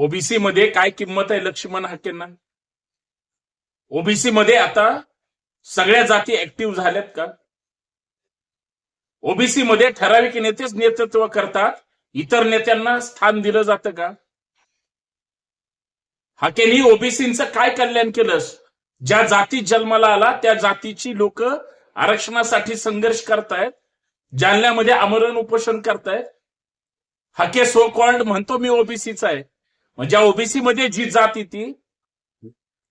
OBC मध्ये काय किंमत आहे लक्ष्मण हाकेंना? ओबीसी मध्ये आता सगळ्या जाती ऍक्टिव्ह झाल्यात का? ओबीसी मध्ये ठराविक नेतेच नेतृत्व करतात. इतर नेत्यांना स्थान दिलं जातं का? हाकेनी ओबीसीचं काय कल्याण केलंस? ज्या जाती जन्माला आला त्या जातीची लोक आरक्षणासाठी संघर्ष करतायत. जालन्यामध्ये आमरण उपोषण करतायत. हाके सो कॉल्ड म्हणतो मी ओबीसीचा आहे. म्हणजे ओबीसी मध्ये जी जात येते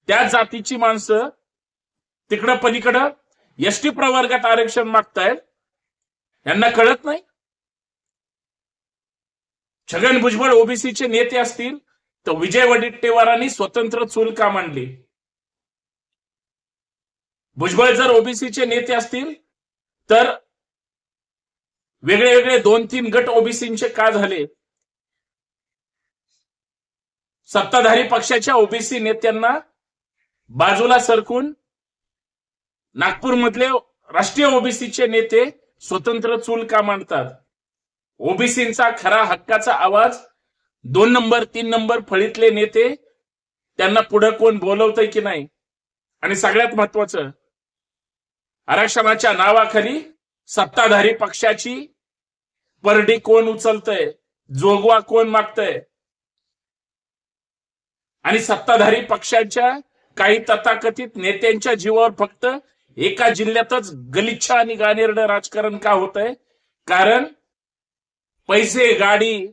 त्या जातीची माणसं तिकडं पलीकडं एसटी प्रवर्गात आरक्षण मागतायत. यांना कळत नाही. छगन भुजबळ ओबीसीचे नेते असतील तर विजय वडेट्टेवारांनी स्वतंत्र चूल का मांडली. भुजबळ जर ओबीसीचे नेते असतील तर वेगळे वेगळे दोन तीन गट ओबीसीचे का झाले? सत्ताधारी पक्षाच्या ओबीसी नेत्यांना बाजूला सरकून नागपूरमधले राष्ट्रीय ओबीसीचे नेते स्वतंत्र चूल का मांडतात? ओबीसींचा खरा हक्काचा आवाज दोन नंबर तीन नंबर फळीतले नेते त्यांना पुढे कोण बोलवतंय की नाही? आणि सगळ्यात महत्वाचं आरक्षणाच्या नावाखाली सत्ताधारी पक्षाची परडी कोण उचलतय? जोगवा कोण मागतय? आणि सत्ताधारी पक्षाच्या काही तथाकथित नेत्यांच्या जीवावर फक्त एका जिल्ह्यातच गलिच्छ आणि गानेरडं राजकारण का होत आहे कारण पैसे गाडी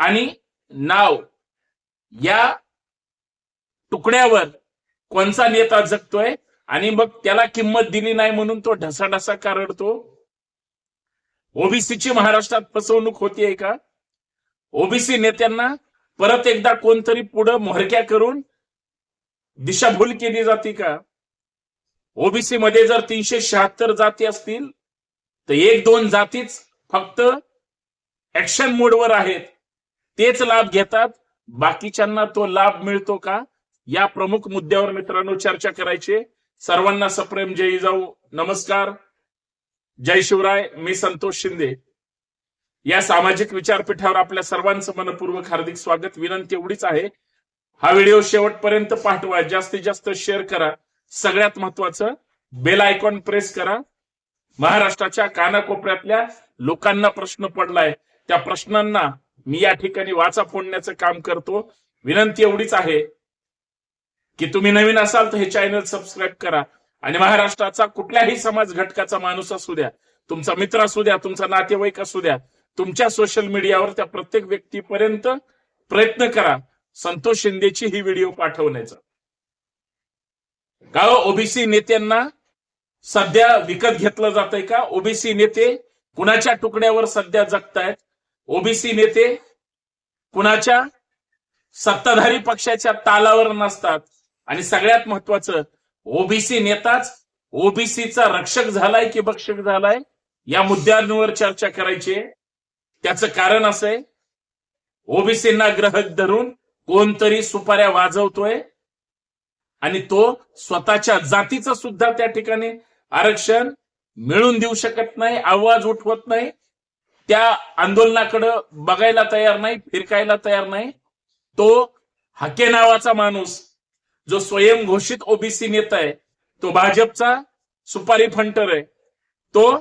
आणि नाव या तुकड्यावर कोणचा नेता जगतोय? आणि मग त्याला किंमत दिली नाही म्हणून तो ढसाढसा करडतो ओबीसीची महाराष्ट्रात फसवणूक होतीये का? ओबीसी नेत्यांना परत एकदा कोणतरी पुढं मोहरक्या करून दिशाभूल केली जाते का? ओबीसी मध्ये जर तीनशे शहात्तर जाती असतील तर एक दोन जातीच फक्त ऍक्शन मोडवर आहेत. तेच लाभ घेतात. बाकीच्यांना तो लाभ मिळतो का? या प्रमुख मुद्द्यावर मित्रांनो चर्चा करायची. सर्वांना सप्रेम. जय जाऊ. नमस्कार. जय शिवराय. मी संतोष शिंदे. या सामाजिक विचारपीठावर आपल्या सर्वांचं मनपूर्वक हार्दिक स्वागत. विनंती एवढीच आहे. हा व्हिडिओ शेवटपर्यंत पाठवा. जास्तीत जास्त शेअर करा. सगळ्यात महत्वाचं बेल आयकॉन प्रेस करा. महाराष्ट्राच्या कानाकोपऱ्यातल्या लोकांना प्रश्न पडलाय. त्या प्रश्नांना मी या ठिकाणी वाचा फोडण्याचं काम करतो. विनंती एवढीच आहे की तुम्ही नवीन असाल तर हे चॅनल सबस्क्राईब करा. आणि महाराष्ट्राचा कुठल्याही समाज घटकाचा माणूस असू द्या तुमचा मित्र असू द्या तुमचा नातेवाईक असू द्या तुमच्या सोशल मीडियावर त्या प्रत्येक व्यक्तीपर्यंत प्रयत्न करा. संतोष शिंदेची ही व्हिडिओ पाठवण्याचा. का हो? ओबीसी नेत्यांना सध्या विकत घेतलं जातंय का? ओबीसी नेते कुणाच्या तुकड्यावर सध्या जगतायत? ओबीसी नेते कुणाच्या सत्ताधारी पक्षाच्या तालावर नसतात? आणि सगळ्यात महत्वाचं ओबीसी नेताच ओबीसीचा रक्षक झालाय की भक्षक झालाय? या मुद्द्यांवर चर्चा करायची आहे. त्याचं कारण असं आहे ओबीसींना ग्रहक धरून कोणतरी सुपाऱ्या वाजवतोय आणि तो स्वतःच्या जातीचं सुद्धा त्या ठिकाणी आरक्षण मिळून देऊ शकत नाही आवाज उठवत नाही त्या आंदोलनाकडं बघायला तयार नाही फिरकायला तयार नाही. तो हके नावाचा माणूस जो स्वयंघोषित ओबीसी नेता आहे तो भाजपचा सुपारी फंटर आहे. तो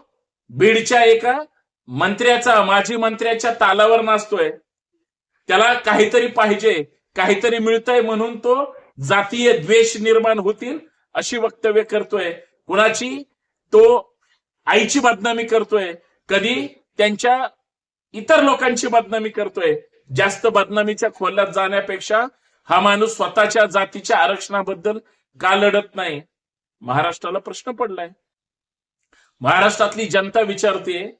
बीडच्या एका मंत्र्याचा माजी मंत्र्याच्या तालावर नाचतोय. त्याला काहीतरी पाहिजे काहीतरी मिळतंय म्हणून तो जातीय द्वेष निर्माण होतील अशी वक्तव्य करतोय. कुणाची? तो आईची बदनामी करतोय. कधी? त्यांच्या इतर लोकांची बदनामी करतोय. जास्त बदनामीच्या खोल्यात जाण्यापेक्षा हा माणूस स्वतःच्या जातीच्या आरक्षणाबद्दल का लढत नाही? महाराष्ट्राला प्रश्न पडलाय. महाराष्ट्रातली जनता विचारते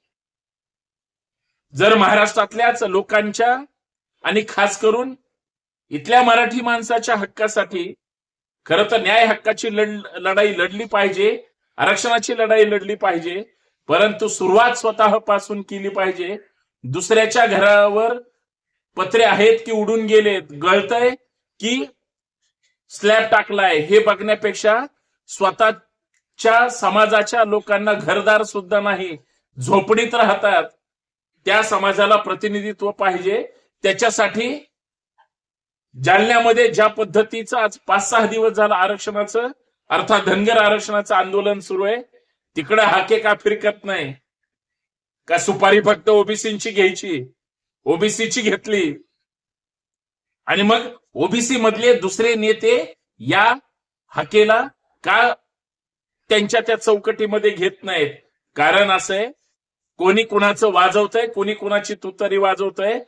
जर महाराष्ट्रातल्याच लोकांच्या आणि खास करून इथल्या मराठी माणसाच्या हक्कासाठी खरं तर न्याय हक्काची लढाई लढली पाहिजे आरक्षणाची लढाई लढली पाहिजे परंतु सुरुवात स्वतःपासून केली पाहिजे. दुसऱ्याच्या घरावर पत्रे आहेत की उडून गेलेत गळतय की स्लॅब टाकलाय हे बघण्यापेक्षा स्वतःच्या समाजाच्या लोकांना घरदार सुद्धा नाही झोपडीत राहतात त्या समाजाला प्रतिनिधित्व पाहिजे. त्याच्यासाठी जालन्यामध्ये ज्या पद्धतीचं आज पाच सहा दिवस झालं आरक्षणाचं अर्थात धनगर आरक्षणाचं आंदोलन सुरू आहे. तिकडे हाके का फिरकत नाही? का सुपारी फक्त ओबीसीची घ्यायची? ओबीसीची घेतली. आणि मग ओबीसी मधले दुसरे नेते या हाकेला का त्यांच्या त्या चौकटीमध्ये घेत नाहीत? कारण असं आहे कोणी कुणाचं वाजवतंय कोणी कुणाची तुतरी वाजवतंय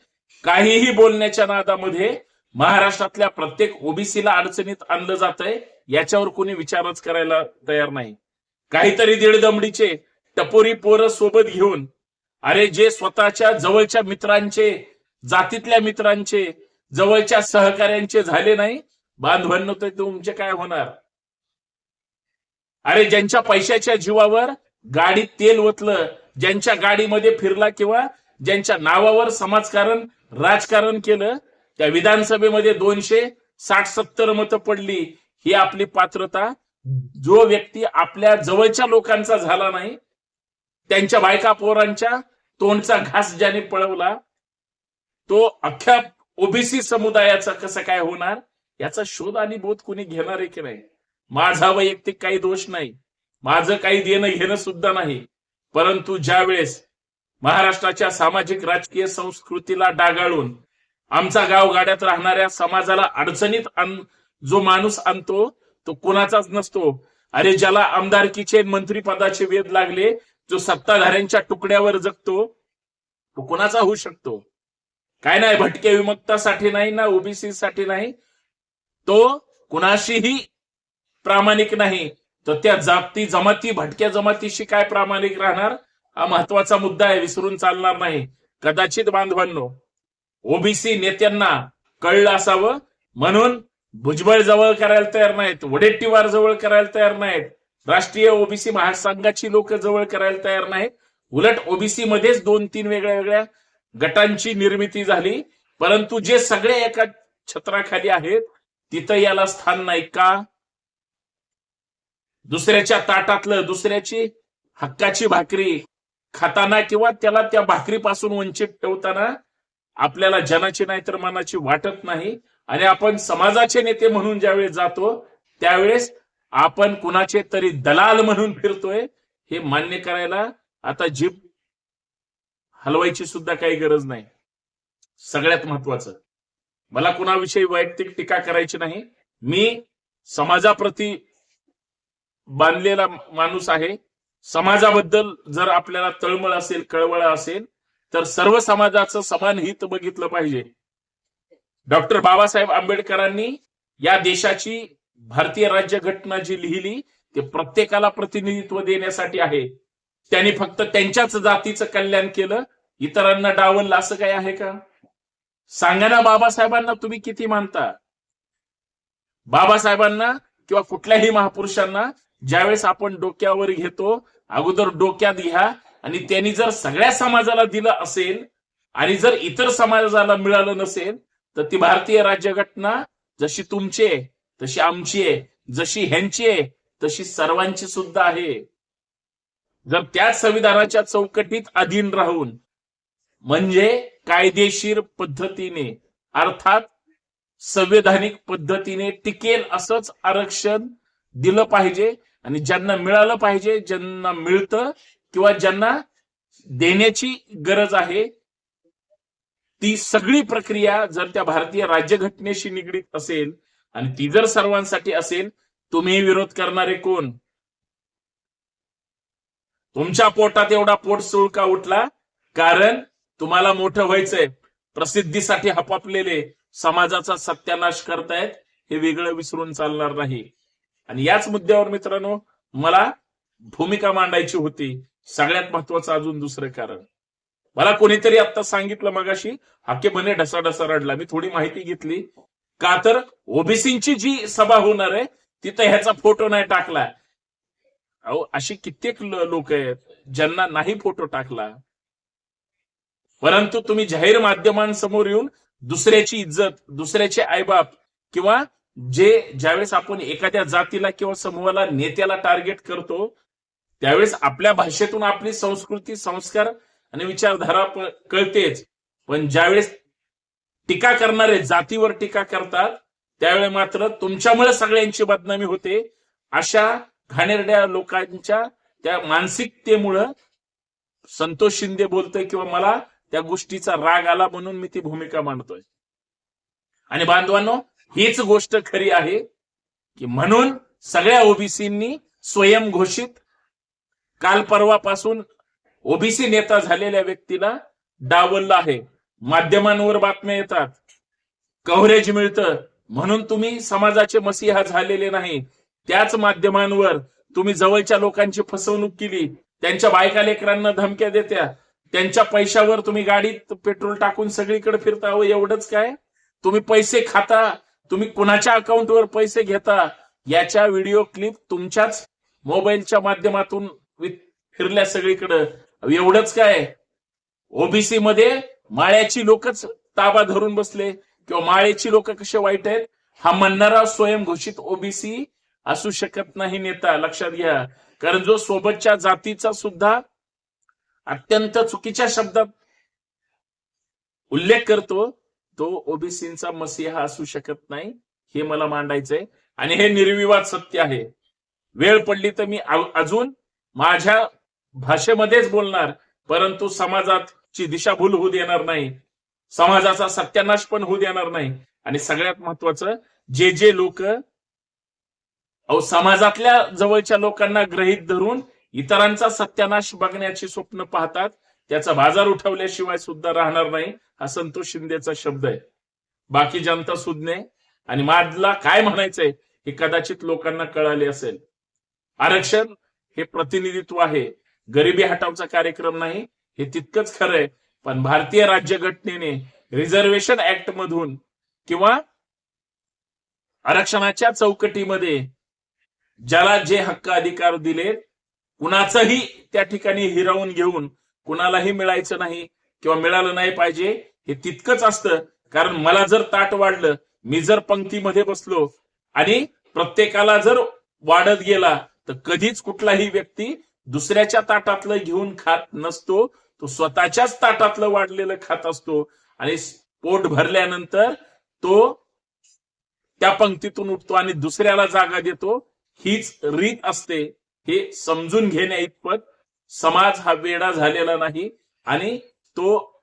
काहीही बोलण्याच्या नादामध्ये महाराष्ट्रातल्या प्रत्येक ओबीसीला अडचणीत आणलं जातंय याच्यावर कोणी विचारच करायला तयार नाही. काहीतरी दीडदमडीचे टपोरी पोरं सोबत घेऊन अरे जे स्वतःच्या जवळच्या मित्रांचे जातीतल्या मित्रांचे जवळच्या सहकार्यांचे झाले नाही बांधवांनो तर तुमचे काय होणार? अरे ज्यांच्या पैशाच्या जीवावर गाडीत तेल ओतलं ज्यांच्या गाडीमध्ये फिरला किंवा ज्यांच्या नावावर समाजकारण राजकारण केलं त्या विधानसभेमध्ये दोनशे साठ सत्तर मतं पडली ही आपली पात्रता. जो व्यक्ती आपल्या जवळच्या लोकांचा झाला नाही त्यांच्या बायका पोरांच्या तोंडचा घास ज्याने पळवला तो अख्ख्या ओबीसी समुदायाचा कसं काय होणार याचा शोध आणि बोध कुणी घेणार आहे की नाही? माझा वैयक्तिक काही दोष नाही. माझं काही देणं घेणं सुद्धा नाही. परंतु ज्या वेळेस महाराष्ट्राच्या सामाजिक राजकीय संस्कृतीला डागाळून आमचा गाव गाड्यात राहणाऱ्या समाजाला अडचणीत जो माणूस आणतो तो कोणाचाच नसतो. अरे ज्याला आमदारकीचे मंत्रीपदाचे वेध लागले जो सत्ताधाऱ्यांच्या तुकड्यावर जगतो तो कोणाचा होऊ शकतो? काय नाही भटके विमुक्तासाठी नाही ना ओबीसी साठी नाही. तो कुणाशीही प्रामाणिक नाही. तर त्या जाती जमाती भटक्या जमातीशी काय प्रामाणिक राहणार? हा महत्त्वाचा मुद्दा आहे विसरून चालणार नाही. कदाचित बांधवांनो ओबीसी नेत्यांना कळलं असावं. म्हणून भुजबळ जवळ करायला तयार नाहीत वडेट्टीवार जवळ करायला तयार नाहीत. राष्ट्रीय ओबीसी महासंघाची लोक जवळ करायला तयार नाहीत. उलट ओबीसी मध्येच दोन तीन वेगळ्या वेगळ्या गटांची निर्मिती झाली. परंतु जे सगळे एका छत्राखाली आहेत तिथं याला स्थान नाही का? दुसऱ्याच्या ताटातलं दुसऱ्याची हक्काची भाकरी खाताना किंवा त्याला त्या भाकरीपासून वंचित ठेवताना आपल्याला जनाची नाही तर मनाची वाटत नाही. आणि आपण समाजाचे नेते म्हणून ज्यावेळेस जातो त्यावेळेस आपण कुणाचे तरी दलाल म्हणून फिरतोय हे मान्य करायला आता जीभ हलवायची सुद्धा काही गरज नाही. सगळ्यात महत्वाचं. मला कुणाविषयी वैयक्तिक टीका करायची नाही. मी समाजाप्रती बांधलेला माणूस आहे. समाजाबद्दल जर आपल्याला तळमळ असेल कळवळ असेल तर सर्व समाजाचं समान हित बघितलं पाहिजे. डॉक्टर बाबासाहेब आंबेडकरांनी या देशाची भारतीय राज्यघटना जी लिहिली ते प्रत्येकाला प्रतिनिधित्व देण्यासाठी आहे. त्यांनी फक्त त्यांच्याच जातीचं कल्याण केलं. इतरांना डावललं असं काही आहे का? सांगा ना बाबासाहेबांना तुम्ही किती मानता. बाबासाहेबांना किंवा कुठल्याही महापुरुषांना ज्यावेळेस आपण डोक्यावर घेतो अगोदर डोक्यात घ्या आणि त्यांनी जर सगळ्या समाजाला दिलं असेल आणि जर इतर समाजाला मिळालं नसेल तर ती भारतीय राज्यघटना जशी तुमची आहे तशी आमची आहे जशी ह्यांची आहे तशी सर्वांची सुद्धा आहे. जर त्या संविधानाच्या चौकटीत अधीन राहून म्हणजे कायदेशीर पद्धतीने अर्थात संवैधानिक पद्धतीने टिकेल असंच आरक्षण दिलं पाहिजे आणि ज्यांना मिळालं पाहिजे ज्यांना मिळतं किंवा ज्यांना देण्याची गरज आहे ती सगळी प्रक्रिया जर त्या भारतीय राज्यघटनेशी निगडीत असेल आणि ती जर सर्वांसाठी असेल तुम्ही विरोध करणारे कोण? तुमच्या पोटात एवढा पोट सुळका उठला? कारण तुम्हाला मोठं व्हायचंय. प्रसिद्धीसाठी हपापलेले समाजाचा सत्यानाश करतायत हे वेगळं विसरून चालणार नाही. आणि याच मुद्द्यावर मित्रांनो मला भूमिका मांडायची होती. सगळ्यात महत्वाचं अजून दुसरं कारण. मला कोणीतरी आता सांगितलं मगाशी हाके बने ढसा ढसा रडला. मी थोडी माहिती घेतली. का तर ओबीसींची जी सभा होणार आहे तिथं ह्याचा फोटो नाही टाकला. अहो अशी कित्येक लोक आहेत ज्यांना नाही फोटो टाकला. परंतु तुम्ही जाहीर माध्यमांसमोर येऊन दुसऱ्याची इज्जत दुसऱ्याचे आईबाप किंवा जे ज्यावेळेस आपण एखाद्या जातीला किंवा समूहाला नेत्याला टार्गेट करतो त्यावेळेस आपल्या भाषेतून आपली संस्कृती संस्कार आणि विचारधारा कळतेच. पण ज्यावेळेस टीका करणारे जातीवर टीका करतात त्यावेळेस मात्र तुमच्यामुळे सगळ्यांची बदनामी होते. अशा घाणेरड्या लोकांच्या त्या मानसिकतेमुळं संतोष शिंदे बोलतोय किंवा मला त्या गोष्टीचा राग आला म्हणून मी ती भूमिका मांडतोय. आणि बांधवांनो हीच गोष्ट खरी आहे की म्हणून सगळ्या ओबीसींनी स्वयं घोषित काल परवापासून ओबीसी नेता झालेल्या व्यक्तीला डावललं आहे. माध्यमांवर बातम्या येतात. कव्हरेज मिळतं. म्हणून तुम्ही समाजाचे मसीहा झालेले नाही. त्याच माध्यमांवर तुम्ही जवळच्या लोकांची फसवणूक केली. त्यांच्या बायका लेकरांना धमक्या देत्या. त्यांच्या पैशावर तुम्ही गाडीत पेट्रोल टाकून सगळीकडे फिरता. हो एवढंच काय? तुम्ही पैसे खाता. तुम्ही कुणाच्या अकाउंटवर पैसे घेता याच्या व्हिडिओ क्लिप तुमच्याच मोबाईलच्या माध्यमातून फिरल्या सगळीकडं. एवढंच काय? ओबीसी मध्ये माळ्याची लोकच ताबा धरून बसले. किंवा माळ्याची लोक कसे वाईट आहेत? हा म्हणणारा स्वयंघोषित ओबीसी असू शकत नाही नेता लक्षात घ्या. कारण जो सोबतच्या जातीचा सुद्धा अत्यंत चुकीच्या शब्दात उल्लेख करतो तो ओबीसींचा मसीहा असू शकत नाही हे मला मांडायचंय. आणि हे निर्विवाद सत्य आहे. वेळ पडली तर मी अजून माझ्या भाषेमध्येच बोलणार परंतु समाजाची दिशाभूल होऊ देणार नाही. समाजाचा सत्यानाश पण होऊ देणार नाही. आणि सगळ्यात महत्वाचं जे जे लोक अहो समाजातल्या जवळच्या लोकांना ग्रहित धरून इतरांचा सत्यानाश बघण्याची स्वप्न पाहतात त्याचा बाजार उठवल्याशिवाय सुद्धा राहणार नाही हा संतोष शिंदेचा शब्द आहे. बाकी जनता सुज्ञे आणि माझला काय म्हणायचंय हे कदाचित लोकांना कळाले असेल. आरक्षण हे प्रतिनिधित्व आहे. गरिबी हटावचा कार्यक्रम नाही हे तितकंच खरंय पण भारतीय राज्यघटनेने रिझर्वेशन ऍक्ट मधून किंवा आरक्षणाच्या चौकटीमध्ये ज्याला जे हक्क अधिकार दिले कुणाचंही त्या ठिकाणी हिरावून घेऊन कुणालाही मिळायचं नाही किंवा मिळालं नाही पाहिजे हे तितकंच असतं. कारण मला जर ताट वाढलं मी जर पंक्तीमध्ये बसलो आणि प्रत्येकाला जर वाढत गेला तर कधीच कुठलाही व्यक्ती दुसऱ्याच्या ताटातलं घेऊन खात नसतो. तो स्वतःच्याच ताटातलं वाढलेलं खात असतो. आणि पोट भरल्यानंतर तो त्या पंक्तीतून उठतो आणि दुसऱ्याला जागा देतो. हीच रीत असते. हे समजून घेण्या इतपत समाज हा वेडा झालेला नाही आणि तो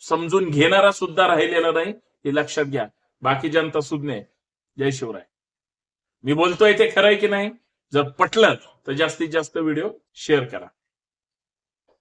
समजून घेणारा सुद्धा राहिलेला नाही हे लक्षात घ्या. बाकी जनता सुज्ञ जय शिवराय. मी बोलतोय ते खरंय की नाही? जर पटलं तर जास्तीत जास्त व्हिडिओ शेअर करा.